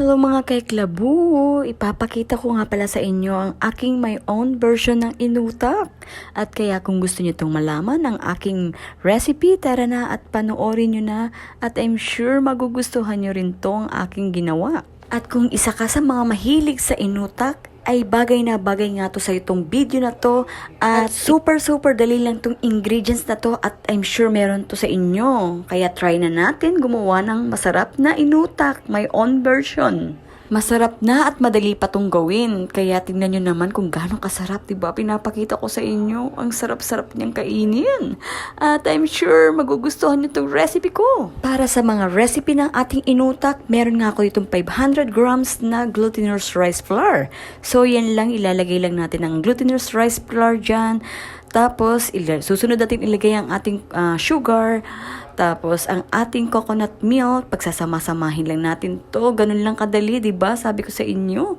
Hello mga kaiklabu! Ipapakita ko nga pala sa inyo ang aking my own version ng inutak. At kaya kung gusto nyo itong malaman ang aking recipe, tara na at panoorin nyo na. At I'm sure magugustuhan nyo rin tong aking ginawa. At kung isa ka sa mga mahilig sa inutak, ay bagay na bagay nga to sa itong video na to at super super dali lang tong ingredients na to at I'm sure meron to sa inyo. Kaya try na natin gumawa ng masarap na inutak, my own version. Masarap na at madali pa tong gawin. Kaya tingnan nyo naman kung gaano kasarap, 'di ba? Pinapakita ko sa inyo. Ang sarap-sarap niyang kainin. At I'm sure magugustuhan niyo tong recipe ko. Para sa mga recipe ng ating inutak, meron nga ako itong 500 grams na glutinous rice flour. So yan lang, ilalagay lang natin ang glutinous rice flour dyan. Tapos, susunod natin ilagay ang ating ah, sugar. Tapos, ang ating coconut milk, pagsasama-samahin lang natin to. Ganun lang kadali, ba? Sabi ko sa inyo.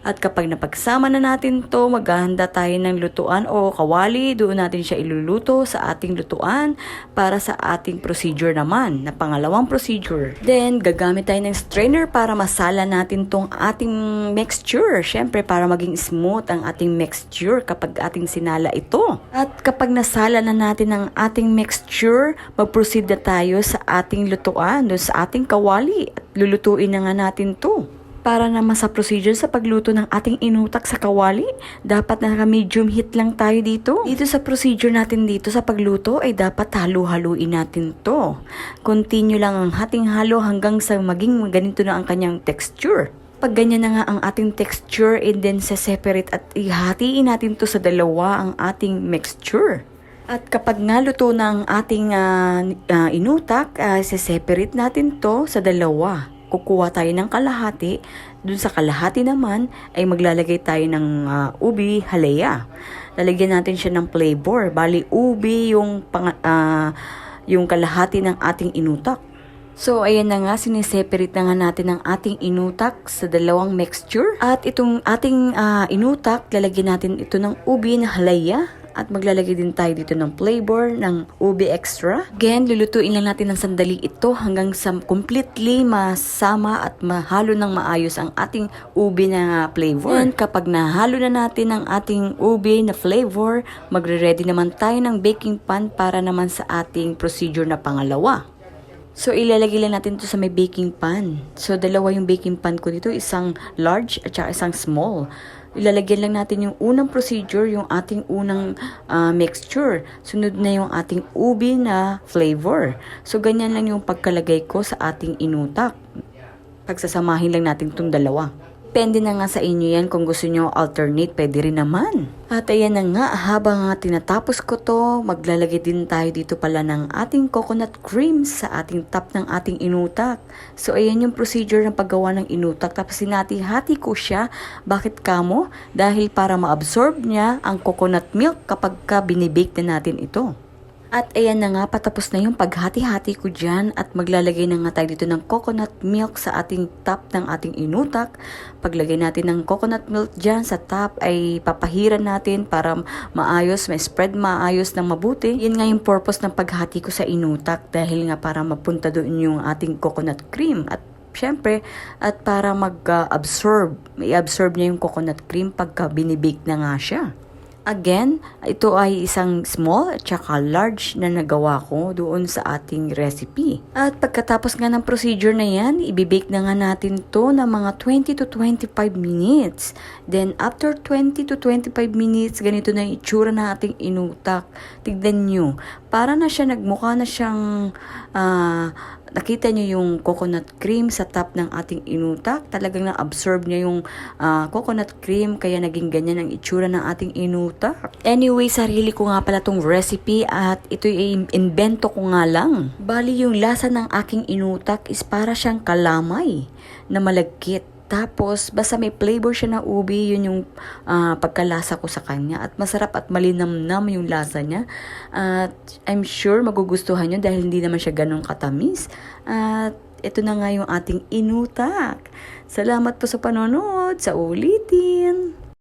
At kapag napagsama na natin to, maghahanda tayo ng lutuan o kawali. Doon natin siya iluluto sa ating lutuan para sa ating procedure naman, na pangalawang procedure. Then, gagamit tayo ng strainer para masala natin tong ating mixture. Siyempre, para maging smooth ang ating mixture kapag ating sinala ito. At kapag nasala na natin ang ating mixture, mag-proceed na tayo sa ating lutuan, doon sa ating kawali. At lulutuin na nga natin to. Para naman sa procedure sa pagluto ng ating inutak sa kawali, dapat na medium heat lang tayo dito. Dito sa procedure natin dito sa pagluto ay dapat halu-haluin natin to. Continue lang ang hating halo hanggang sa maging ganito na ang kanyang texture. Pag ganyan na nga ang ating texture and then sa separate at ihatiin natin to sa dalawa ang ating mixture. At kapag nga luto na ang ating ah, ah, inutak, uh, separate natin to sa dalawa. Kukuha tayo ng kalahati. Dun sa kalahati naman ay maglalagay tayo ng ah, ubi halaya. Lalagyan natin siya ng flavor. Bali, ubi yung, pang, ah, yung kalahati ng ating inutak. So, ayan na nga, siniseparate na nga natin ang ating inutak sa dalawang mixture. At itong ating ah, inutak, lalagyan natin ito ng ubi na halaya. At maglalagay din tayo dito ng flavor ng ubi extra. Again, lulutuin lang natin ng sandali ito hanggang sa completely masama at mahalo ng maayos ang ating ubi na flavor. And kapag nahalo na natin ang ating ubi na flavor, magre-ready naman tayo ng baking pan para naman sa ating procedure na pangalawa. So, ilalagay lang natin to sa may baking pan. So, dalawa yung baking pan ko dito. Isang large at saka isang small. Ilalagyan lang natin yung unang procedure, yung ating unang ah, mixture. Sunod na yung ating ubi na flavor. So, ganyan lang yung pagkalagay ko sa ating inutak. Pagsasamahin lang natin itong dalawa. Depende na nga sa inyo yan kung gusto nyo alternate, pwede rin naman. At ayan na nga, habang nga tinatapos ko to, maglalagay din tayo dito pala ng ating coconut cream sa ating top ng ating inutak. So ayan yung procedure ng paggawa ng inutak. Tapos sinati-hati ko siya. Bakit kamo? Dahil para ma-absorb niya ang coconut milk kapag ka binibake na natin ito. At ayan na nga, patapos na yung paghati-hati ko dyan at maglalagay na nga tayo dito ng coconut milk sa ating top ng ating inutak. Paglagay natin ng coconut milk dyan sa top ay papahiran natin para maayos, may spread maayos ng mabuti. Yun nga yung purpose ng paghati ko sa inutak dahil nga para mapunta doon yung ating coconut cream at Siyempre, at para mag-absorb, may absorb niya yung coconut cream pagka binibake na nga siya. Again, ito ay isang small at saka large na nagawa ko doon sa ating recipe. At pagkatapos nga ng procedure na yan, ibibake na nga natin to ng mga 20 to 25 minutes. Then after 20 to 25 minutes, ganito na yung itsura ng ating inutak. Tignan nyo, para na siya nagmukha na siyang ah, nakita nyo yung coconut cream sa top ng ating inutak. Talagang na-absorb niya yung ah, coconut cream kaya naging ganyan ang itsura ng ating inutak. Anyway, sarili ko nga pala tong recipe at ito ay invento ko nga lang. Bali yung lasa ng aking inutak is para siyang kalamay na malagkit. Tapos, basta may flavor siya na ubi, yun yung ah, pagkalasa ko sa kanya. At masarap at malinamnam yung lasa niya. At I'm sure magugustuhan nyo dahil hindi naman siya ganun katamis. At ito na nga yung ating inutak. Salamat po sa panonood. Sa ulitin!